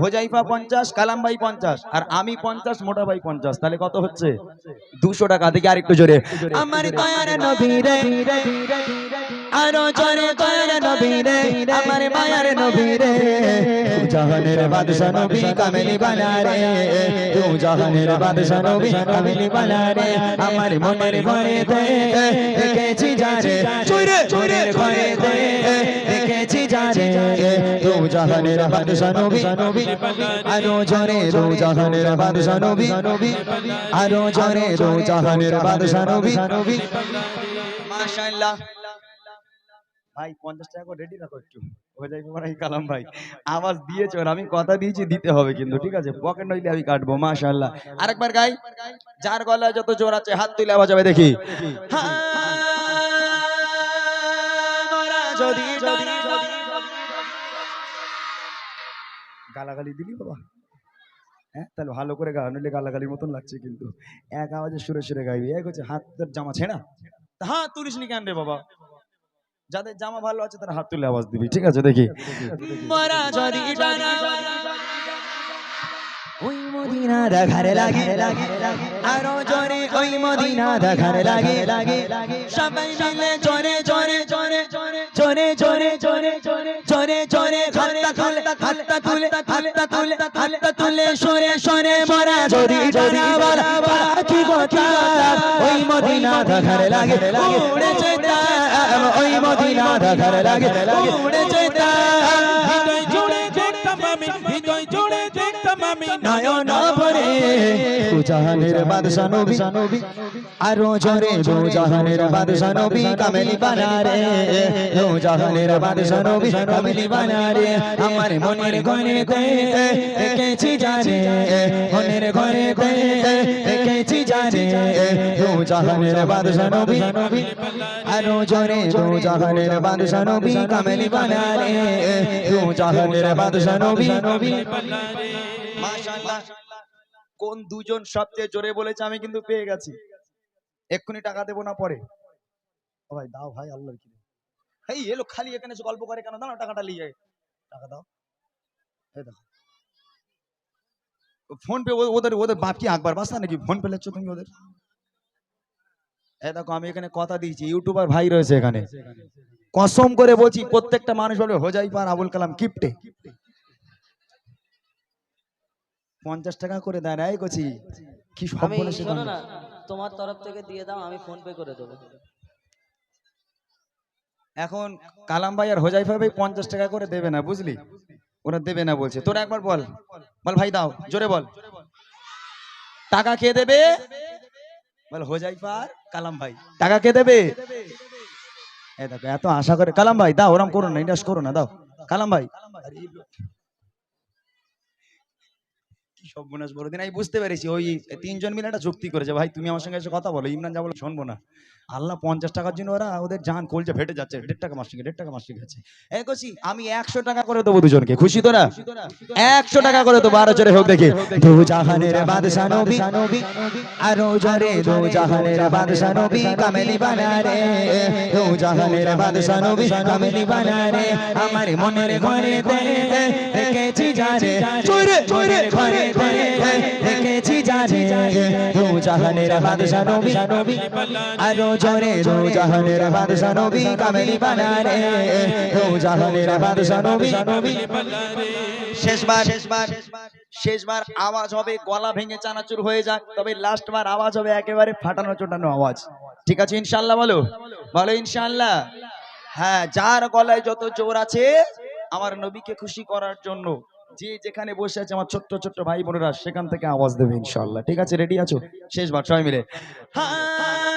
হোজাইফা পঞ্চাশ কালাম ভাই পঞ্চাশ, আর আমি পঞ্চাশ মোটা ভাই পঞ্চাশ। তাহলে কত হচ্ছে? দুশো টাকা। দেখি জোরে। আরও জোরে দয়ার নবী রে, আমার আমার দেখেছি যারে জাহানের বাদশা নবী আরও জোরে তু জাহানের বাদশা নবী আরও জোরে তু জাহানের বাদশা নবী মাশাআল্লাহ। ভাই পঞ্চাশ টাকা করে রেডি রাখো একটু। হয়ে যাবে মানে কালাম ভাই আওয়াজ দিয়েছ আর আমি কথা দিয়েছি দিতে হবে কিন্তু ঠিক আছে? পকেট নইলে আমি কাটবো মাশাআল্লাহ। আরেকবার গাই যার গলায় যত জোর আছে হাত তুলে আওয়াজ হবে দেখি। হ্যাঁ, যদি গালাগালি দিলি বাবা? হ্যাঁ? তাহলে ভালো করে গা নইলে গালাগালির মতন লাগছে কিন্তু। এক আওয়াজে সুরে সুরে গাইবি। এক হচ্ছে তোর জামা ছেঁড়া। হাত তুলিস নি কেন রে বাবা? যাদের জামা ভালো আছে তারা হাত তুলে আওয়াজ দিবি। ঠিক আছে, দেখি। মদিনা ঘরে লাগে। আরও জোরে ওই মদিনা ঘরে লাগে। সবাই মিলে জোরে জোরে জোরে জোরে জোরে জোরে জোরে জোরে হাতটা তুলে হাতটা তুলে হাতটা তুলে হাতটা তুলে সরে সরে মরা যদি যদি বলা কি কথা ওই মদিনা ঘরে লাগে। উড়ে যেতা ওই মদিনা ঘরে লাগে। উড়ে যেতা নয়ন ভরে জাহানের বাদশা নবী। আরও জোরে দু জাহানের বাদশা নবী কামেলি বানারে। দু জাহানের বাদশা নবী কামেলি বানারে। আমার মনের ঘরে তে দেখেছি জানে। মনের ঘরে তে দেখেছি জানে। দু জাহানের বাদশা নবী। আরও জোরে দু জাহানের বাদশা নবী কামেলি বানারে। দু জাহানের বাদশা নবী। মাশাআল্লাহ কোন দুজন সবচেয়ে জোরে বলেছে আমি কিন্তু পেয়ে গেছি। এক্ষুনি টাকা দেবো না পরে। ভাই, দাও ভাই, আল্লাহর কি এই এলো খালি এখানে এসে গল্প করে কেন? দাও টাকাটা নিয়ে টাকা দাও। ফোন পে ওদের ওদের বাপ কি আকবার বাসা নাকি? ফোন পে লেচ্ছ তুমি ওদের? এই দেখো, আমি এখানে কথা দিয়েছি। ইউটিউবার ভাই রয়েছে এখানে। কসম করে বলছি, প্রত্যেকটা মানুষ বলবে হোজাই পার আবুল কালাম কিপটে। পঞ্চাশ টাকা করে দেয় না এই কচি। কি আমি শোনো না তোমার তরফ থেকে দিয়ে দাও আমি ফোন পে করে দেবো। এখন কালাম ভাই আর হোজাইফা ভাই পঞ্চাশ টাকা করে দেবে না বুঝলি? ওরা দেবে না বলছে। তোরা একবার বল। বল ভাই দাও জোরে বল। টাকা কে দেবে? বল হোজাইফা আর কালাম ভাই। টাকা কে দেবে? এই দেখো এত আশা করে কালাম ভাই দাও ওরম করো না ইন্ডাস করো না দাও। কালাম ভাই। আরে বোনাস বড়দিন আমি বুঝতে পেরেছি, ওই তিনজন মিলে একটা চুক্তি করেছে, ভাই, তুমি আমার সঙ্গে এসে কথা বলো, ইমরান যা বলো, শুনব না। আল্লাহ পঞ্চাশ টাকার জন্য ওরা ওদের জান কলজে ফেটে যাচ্ছে। দেড় টাকা মাস দেড় টাকা মাস গেছে এ কছি আমি একশো টাকা করে দেবো দুজনকে। খুশি তো না? একশো টাকা করে দেবো। আরও জোরে হোক দেখি। আমার চোরে চোরে আরও জোরে দু জাহানের বাদশা নবী কামেলি বানারে দু জাহানের বাদশা নবী শেষবার শেষবার শেষবার আওয়াজ হবে গলা ভেঙে চানাচুর হয়ে যাক তবে লাস্ট বার আওয়াজ হবে একেবারে ফাটানো চোটানো আওয়াজ ঠিক আছে ইনশাল্লাহ বলো বলো ইনশাল্লাহ হ্যাঁ যার গলায় যত জোর আছে আমার নবীকে খুশি করার জন্য যে যেখানে বসে আছে আমার ছোট্ট ছোট্ট ভাই বোনেরা সেখান থেকে আওয়াজ দেবে ইনশাল্লাহ ঠিক আছে রেডি আছো শেষবার সবাই মিলে আদি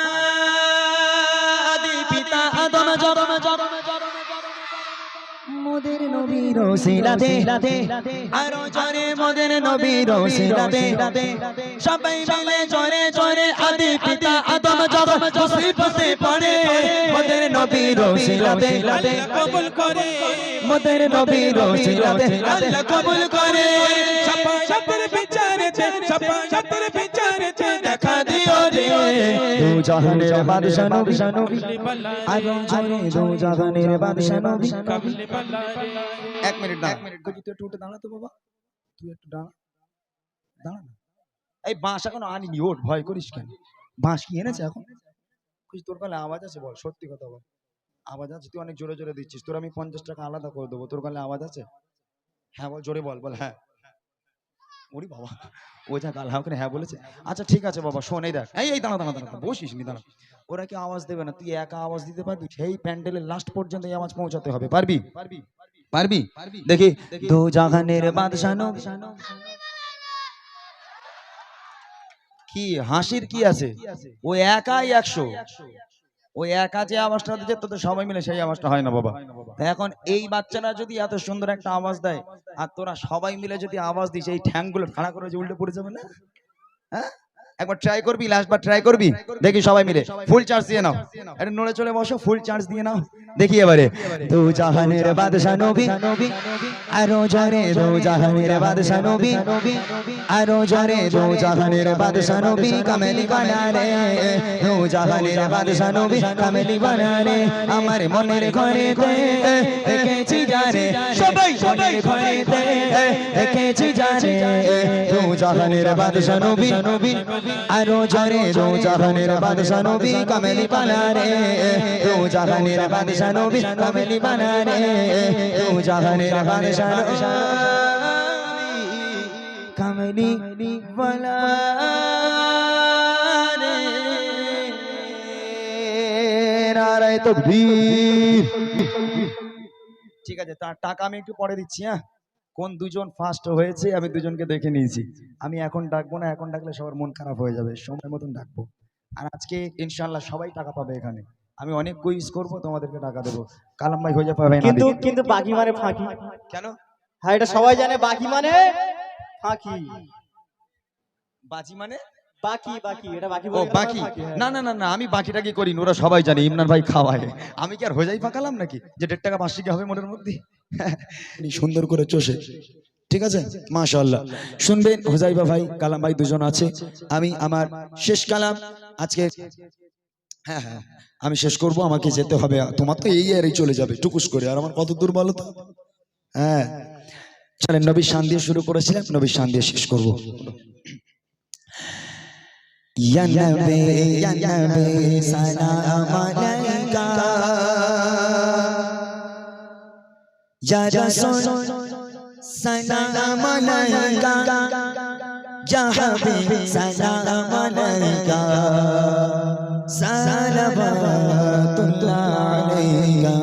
জব মোদের নবীর সিরাতে আর চরে মোদের নবীর সিরাতে সবাই মিলে চরে চরে আদি পিতা আদম জব মুসিবতে পড়ে। মোদের নবীর সিরাতে আল্লাহ কবুল করে। মোদের নবীর সিরাতে আল্লাহ কবুল করে। ছাপা ছাপের বিচারেতে ছাপা ছাপের জাহানের বাদশা নবী। আরও জরে দু জাহানের বাদশা নবী। কাবলে পাল্লা রে এক মিনিট না একটু উঠে দাঁড়াতো বাবা। তুই একটু দাঁড়া। দাঁড়া না। এই বাঁশ এখনও আনিনি ওঠ ভয় করিস কেন? বাঁশ কি এনেছে এখন? কুছ তোর কালে আওয়াজ আছে বল সত্যি কথা বল। আওয়াজ আছে তুই অনেক জোরে জোরে দিচ্ছিস। তোর আমি পঞ্চাশ টাকা আলাদা করে দেবো তোর কালে আওয়াজ আছে? হ্যাঁ বল জোরে বল বল হ্যাঁ। ওরে বাবা ও যা কাল হাওকে হ্যাঁ বলেছে। আচ্ছা ঠিক আছে বাবা শোন এই দেখ। এই এই দাঁড়া দাঁড়া দাঁড়া বসিস নি দাঁড়া। ওরা কি আওয়াজ দেবে না? তুই একা আওয়াজ দিতে পারবি? সেই প্যান্ডেলের লাস্ট পর্যন্ত এই আওয়াজ পৌঁছাতে হবে। পারবি? পারবি পারবি? দেখি দো জাহানের বাদশা নবী। কি হাসির কি আছে? ও একাই একশো। ওই একা যে আওয়াজটা দিচ্ছে তোদের সবাই মিলে সেই আওয়াজটা হয় না বাবা। এখন এই বাচ্চারা যদি এত সুন্দর একটা আওয়াজ দেয়, আর তোরা সবাই মিলে যদি আওয়াজ দিস, এই ঠ্যাংগুলো খাড়া করে যে উল্টে পড়ে যাবে না? হ্যাঁ? একবার ট্রাই করবি লাস্ট বার ট্রাই করবি? দেখি সবাই মিলে। ফুল চার্জ দিয়ে নাও। একটু নড়ে চলে বসো ফুল চার্জ দিয়ে নাও। দেখি এবারে। দু জাহানের বাদশা নবী আরও জরে দু জাহানের বাদশা নবী আরও জরে দু জাহানের বাদশা নবী কামেলি বানারে দু জাহানের বাদশা নবী কামেলি বানারে আমার মনের ঘরে দেখেছি জানে। সবাই সবাই ঘরে দেখেছি জানে। দু জাহানের বাদশা নবী নবী আরও জরে দু জাহানের বাদশা নবী কামেলি বানারে দু জাহানের বাদশা নবী কামেলি বানারে দু জাহানের বাদশা কামেলি নারায় তকবীর। ঠিক আছে, তার টাকা আমি একটু পরে দিচ্ছি হ্যাঁ। কোন দুজন ফার্স্ট হয়েছে আমি দুজনকে দেখে নিয়েছি। আমি এখন ডাকবো না এখন ডাকলে সবার মন খারাপ হয়ে যাবে সময় মতন ডাকবো। আর আজকে ইনশাল্লাহ সবাই টাকা পাবে এখানে। আমি অনেক কুইজ করব তোমাদেরকে টাকা দেবো। কালাম ভাই হয়ে যাবে কিন্তু কিন্তু বাকি মানে ফাঁকি। কেন? হ্যাঁ এটা সবাই জানে বাকি মানে ফাঁকি। বাজি মানে? বাকি বাকি এটা বাকি ও বাকি হ্যাঁ। না না না না আমি বাকিটা কি করি? ওরা সবাই জানে ইমরান ভাই খাওয়ায়। আমি কি আর হোজাই পাকালাম নাকি? যে দেড় টাকা পাঁচ টাকা হবে মনের মধ্যে? সুন্দর করে চষে। ঠিক আছে? মাশাআল্লাহ। শুনবেন হোজাইবা ভাই কালাম ভাই দুজন আছে। আমি আমার শেষ কালাম। আজকে হ্যাঁ হ্যাঁ আমি শেষ করব আমাকে যেতে হবে। তোমার তো এই ইয়ারেই চলে যাবে টুকুস করে। আর আমার কত দূর বলো তো? হ্যাঁ। চলেন নবীর শান দিয়ে শুরু করেছিলাম নবীর শান দিয়ে শেষ করব। Nabi, salam alaika Ya Rasul, salam alaika Ya Habib, salam alaika Salavatullah alaika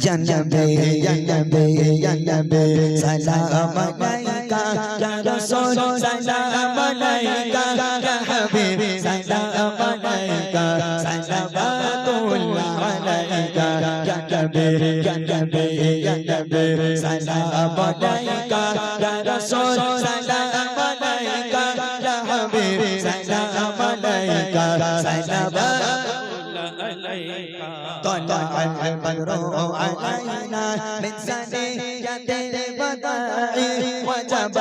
Ya Nabi, Ya Nabi, Ya Nabi, salam alaika Ya Nabi, Ya Nabi, Ya Nabi, salam alaika Ya Rasul, salam alaika Ya Habib, salam alaika Salavatullah طلع البدر علينا من ثنية الوداع وجب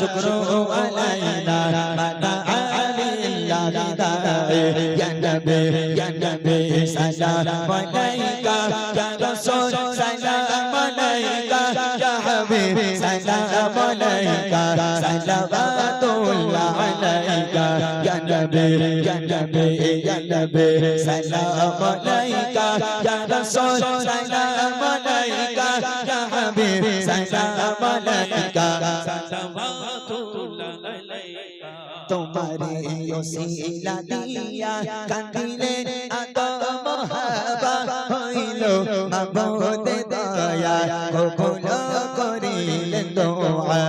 شكر علينا ما دعا لله داعي يا نبي يا نبي سلام عليك ya nabi ya nabi ya nabi salam alayka ya rasul salam alayka ya habib salam alayka salawatullah alayka tumhari osila diya kandile ato mohaba hoilo mabode daya কবুল করিলেন দোয়া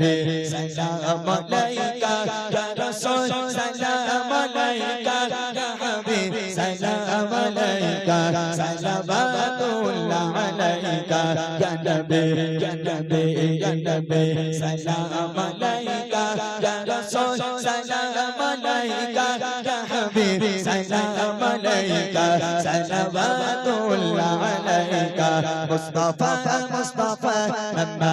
সালাম আলাইকা ইয়া রাসূল সালাম আলাইকা ইয়া হাবিব সালাম আলাইকা সালামাতুল্লাহ আলাইকা ইয়া নবী ইয়া নবী ইয়া নবী সালাম আলাইকা ইয়া রাসূল সালাম আলাইকা ইয়া হাবিব সালাম আলাইকা সালামাতুল্লাহ আলাইকা মুস্তাফা মুস্তাফা, আম্মা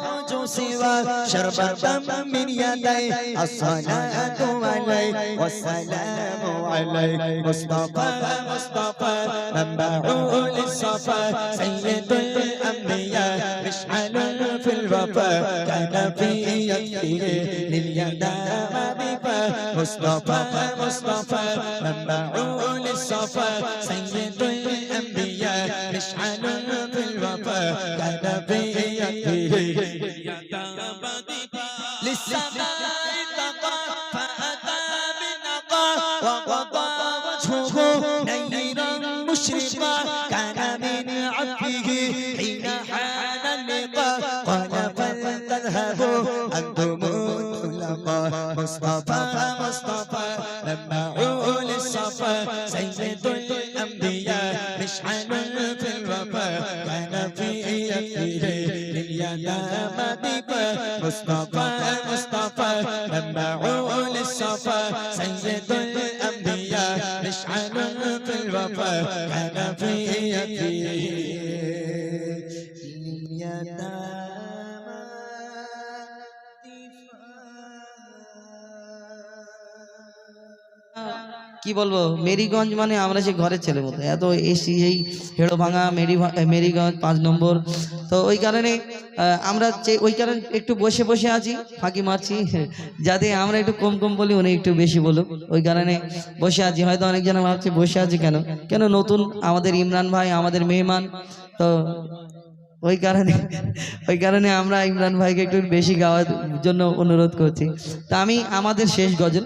سوى شربة من يديه الصلاة عليه والسلام عليه مصطفى مصطفى منبع للصفا سيد الأنبياء مشعل في الوفا كان في يده لليتامى بفا مصطفى مصطفى منبع لليتامى بفا কি বলব? মেরিগঞ্জ মানে আমরা সে ঘরের ছেলে মতো। এত এসি এই হেড়ো ভাঙা, মেরি মেরিগঞ্জ পাঁচ নম্বর। তো ওই কারণে আমরা ওই কারণে একটু বসে বসে আছি, ফাঁকি মারছি, যাতে আমরা একটু কম কম বলি, উনি একটু বেশি বলুক। ওই কারণে বসে আছি। হয়তো অনেকজন ভাবছে, বসে আছি কেন? কেন নতুন আমাদের ইমরান ভাই, আমাদের মেহমান? তো ওই কারণে ওই কারণে আমরা ইমরান ভাইকে একটু বেশি গাওয়ার জন্য অনুরোধ করছি। তা আমি, আমাদের শেষ গজল।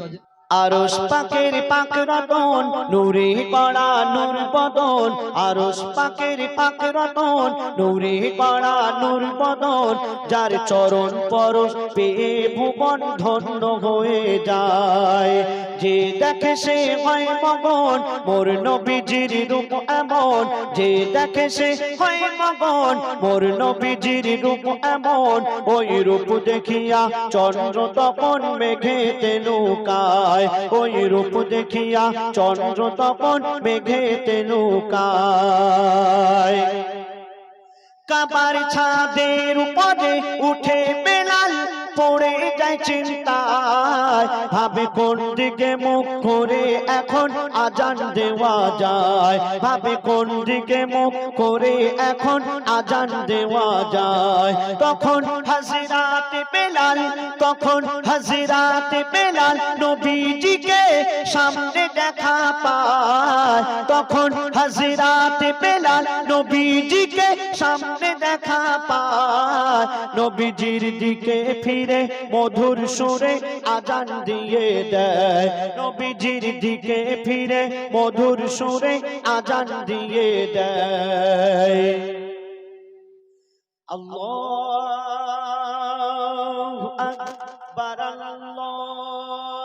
আরস পাকের পাক রতন নূরে পাড়া নূর বদন। আরস পাকের পাক রতন নূরে পাড়া নূর বদন। যার চরণ পরশ পেয়ে ভুবন ধন্য হয়ে যায়। যে দেখে সে হয় মগন, মোর নবীজির রূপ এমন। যে দেখে সে হয় মগন, মোর নবীজির রূপ এমন। ওই রূপ দেখিয়া চন্দ্র তখন মেঘেতে নৌকায় ওই রূপ দেখিয়া চন্দ্র তখন মেঘেতে নৌকায় কাবার ছাদের উপরে উঠে পড়ে যায় চিন্তায়। ভাবে কোন দিকে মুখ করে এখন আজান দেওয়া যায়। ভাবে কোন দিকে মুখ করে এখন আজান দেওয়া যায়। তখন হাজিরাতে বেলাল, তখন হাজিরাতে বেলাল নবীজিকে সামনে দেখা পায়। তখন হাজিরাতে বেলাল নবীজিকে সামনে দেখা পায়। নবীজির দিকে ফিরে মধুর সুরে আজান দিয়ে দেয়। নবীজির দিকে ফিরে মধুর সুরে আজান দিয়ে দেয়। আল্লাহ আকবার, আল্লাহ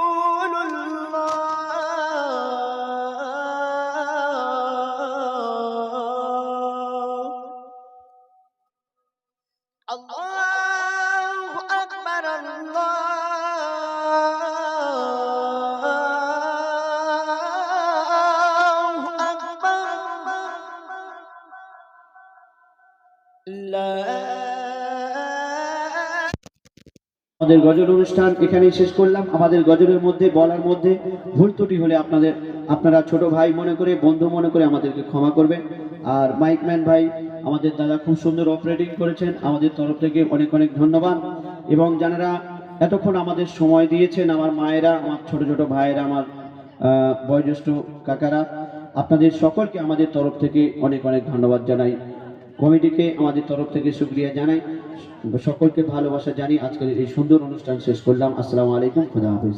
الله أكبر الله أكبر لا আমাদের গজল অনুষ্ঠান এখানেই শেষ করলাম আমাদের গজলের মধ্যে বলার মধ্যে ভুল ত্রুটি হলে আপনাদের আপনারা ছোট ভাই মনে করে বন্ধু মনে করে আমাদেরকে ক্ষমা করবেন আর মাইকম্যান ভাই, আমাদের দাদা খুব সুন্দর অপারেটিং করেছেন। আমাদের তরফ থেকে অনেক অনেক ধন্যবাদ। এবং যারা এতক্ষণ আমাদের সময় দিয়েছেন আমার মায়েরা, আমার ছোট ছোট ভাইয়েরা, আমার বয়োজ্যেষ্ঠ কাকারা। আপনাদের সকলকে আমাদের তরফ থেকে অনেক অনেক ধন্যবাদ জানাই। কমিটিকে আমাদের তরফ থেকে শুক্রিয়া জানাই। সকলকে ভালোবাসা জানি আজকের এই সুন্দর অনুষ্ঠান শেষ করলাম। আসসালামু আলাইকুম, খুদা হাফিজ।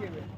bisküvi.